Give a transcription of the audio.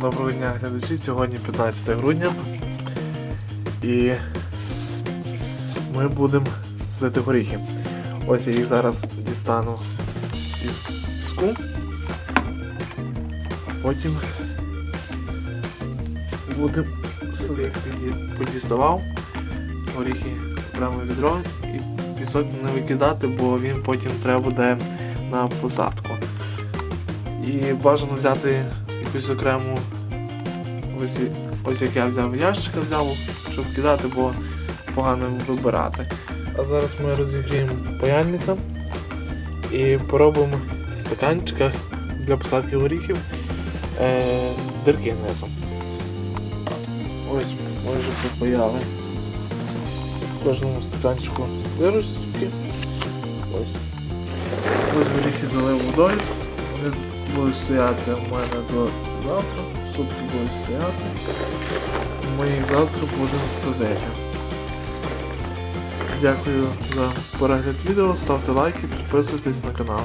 Доброго дня, глядачі. Сьогодні 15 грудня. І ми будемо садити горіхи. Ось я їх зараз дістану із піску. Потім будемо. Подіставав горіхи прямо в відро і пісок не викидати, бо він потім треба буде на посадку. І бажано взяти якусь окрему ось, ось як я взяв ящика взяв, щоб кидати, бо погано вибирати. А зараз ми розігріємо паяльника і поробимо в стаканчиках для посадки горіхів е, дирки низом. Ось ми вже попаяли в кожному стаканчику виростки. Ось. Ось горіхи залив водою. Будуть стояти у мене до завтра. Сутки будуть стояти. Ми їх завтра будемо садити. Дякую за перегляд відео, ставте лайки, підписуйтесь на канал.